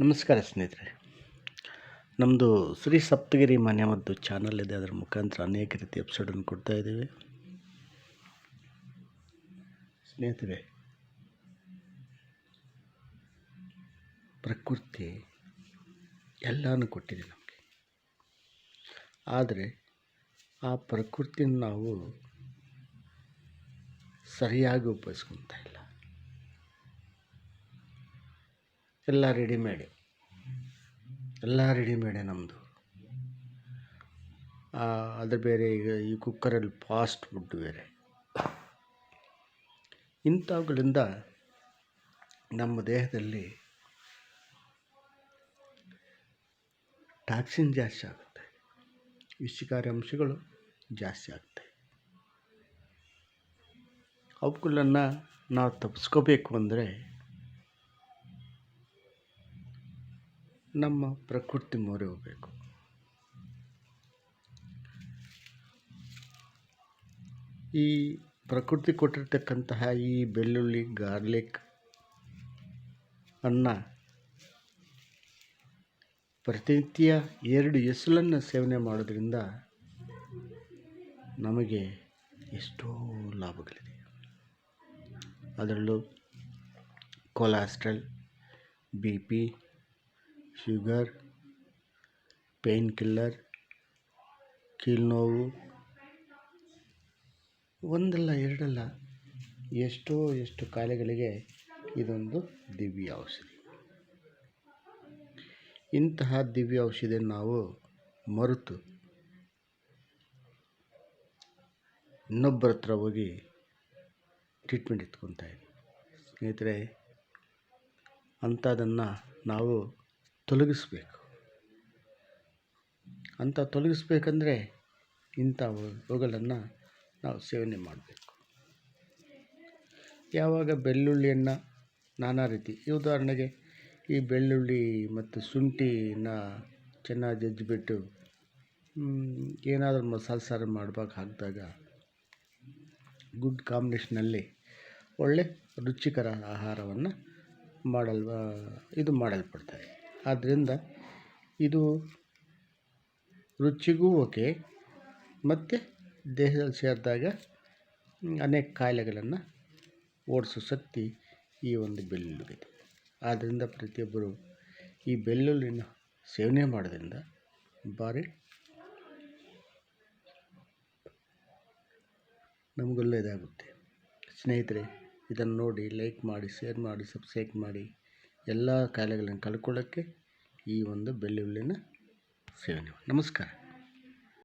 ನಮಸ್ಕಾರ ಸ್ನೇಹಿತರೆ. ನಮ್ಮದು ಶ್ರೀ ಸಪ್ತಗಿರಿ ಮನೆ ಮದ್ದು ಚಾನಲ್ ಇದೆ. ಅದರ ಮುಖಾಂತರ ಅನೇಕ ರೀತಿ ಎಪಿಸೋಡನ್ನು ಕೊಡ್ತಾ ಇದ್ದೀವಿ. ಸ್ನೇಹಿತರೆ, ಪ್ರಕೃತಿ ಎಲ್ಲನೂ ಕೊಟ್ಟಿದೆ ನಮಗೆ. ಆದರೆ ಆ ಪ್ರಕೃತಿಯನ್ನು ನಾವು ಸರಿಯಾಗಿ ಉಪಯೋಗಿಸ್ಕೊತಾ ಇಲ್ಲ. ಎಲ್ಲ ರೆಡಿಮೇಡೆ. ಎಲ್ಲ ರೆಡಿಮೇಡೆ ನಮ್ಮದು ಅದು ಬೇರೆ ಈಗ ಈ ಕುಕ್ಕರಲ್ಲಿ ಫಾಸ್ಟ್ ಫುಡ್ ಬೇರೆ. ಇಂಥವುಗಳಿಂದ ನಮ್ಮ ದೇಹದಲ್ಲಿ ಟಾಕ್ಸಿನ್ ಜಾಸ್ತಿ ಆಗುತ್ತೆ. ವಿಷಕಾರಿ ಅಂಶಗಳು ಜಾಸ್ತಿ ಆಗುತ್ತೆ. ಅವುಗಳನ್ನು ನಾವು ತಪ್ಪಿಸ್ಕೋಬೇಕು ಅಂದರೆ ನಮ್ಮ ಪ್ರಕೃತಿ ಮೊರೆ ಹೋಗಬೇಕು. ಈ ಪ್ರಕೃತಿ ಕೊಟ್ಟಿರ್ತಕ್ಕಂತಹ ಈ ಬೆಳ್ಳುಳ್ಳಿ, ಗಾರ್ಲಿಕ್ ಅನ್ನ ಪ್ರತಿನಿತ್ಯ ಎರಡು ಎಸಲನ್ನು ಸೇವನೆ ಮಾಡೋದ್ರಿಂದ ನಮಗೆ ಎಷ್ಟೋ ಲಾಭಗಳಿದೆ. ಅದರಲ್ಲೂ cholesterol, B P sugar pain killer ಕೀಲ್ನೋವು, ಒಂದಲ್ಲ ಎರಡಲ್ಲ, ಎಷ್ಟೋ ಎಷ್ಟು ಕಾಯಿಲೆಗಳಿಗೆ ಇದೊಂದು ದಿವ್ಯ ಔಷಧಿ ಇಂತಹ ದಿವ್ಯ ಔಷಧಿ ನಾವು ಮರೆತು ಇನ್ನೊಬ್ಬರ ಹತ್ರ ಹೋಗಿ ಟ್ರೀಟ್ಮೆಂಟ್ ಎತ್ಕೊತಾ ಇದ್ದೀವಿ ಸ್ನೇಹಿತರೆ, ಅಂಥದ್ದನ್ನು ನಾವು ತೊಲಗಿಸ್ಬೇಕು. ಅಂಥ ತೊಲಗಿಸ್ಬೇಕಂದ್ರೆ ಇಂಥ ಅವುಗಳನ್ನು ನಾವು ಸೇವನೆ ಮಾಡಬೇಕು. ಯಾವಾಗ ಬೆಳ್ಳುಳ್ಳಿಯನ್ನು ನಾನಾ ರೀತಿ, ಈ ಉದಾಹರಣೆಗೆ ಈ ಬೆಳ್ಳುಳ್ಳಿ ಮತ್ತು ಶುಂಠಿನ ಚೆನ್ನಾಗಿ ಜಜ್ಜಿಬಿಟ್ಟು ಏನಾದರೂ ಮಸಾಲೆ ಸಾರು ಮಾಡುವಾಗ ಹಾಕಿದಾಗ ಗುಡ್ ಕಾಂಬಿನೇಷನಲ್ಲಿ ಒಳ್ಳೆ ರುಚಿಕರ ಆಹಾರವನ್ನು ಮಾಡಲ್ವ, ಇದು ಮಾಡಲ್ಪಡ್ತಾರೆ ಆದ್ದರಿಂದ ಇದು ರುಚಿಗೂ ಓಕೆ ಮತ್ತು ದೇಹದಲ್ಲಿ ಸೇರಿದಾಗ ಅನೇಕ ಕಾಯಿಲೆಗಳನ್ನು ಓಡಿಸೋ ಶಕ್ತಿ ಈ ಒಂದು ಬೆಳ್ಳುಳ್ಳಿಗಿದೆ. ಆದ್ದರಿಂದ ಪ್ರತಿಯೊಬ್ಬರು ಈ ಬೆಳ್ಳುಳ್ಳಿನ ಸೇವನೆ ಮಾಡೋದ್ರಿಂದ ಭಾರಿ ನಮಗೊಳ್ಳೆಯದಾಗುತ್ತೆ ಸ್ನೇಹಿತರೆ, ಇದನ್ನು ನೋಡಿ ಲೈಕ್ ಮಾಡಿ ಶೇರ್ ಮಾಡಿ ಸಬ್ಸ್ಕ್ರೈಬ್ ಮಾಡಿ. ಎಲ್ಲ ಕಾಯಿಲೆಗಳನ್ನು ಕಳ್ಕೊಳ್ಳೋಕ್ಕೆ ಈ ಒಂದು ಬೆಳ್ಳುಳ್ಳಿನ ಸೇವನೆ ನಮಸ್ಕಾರ.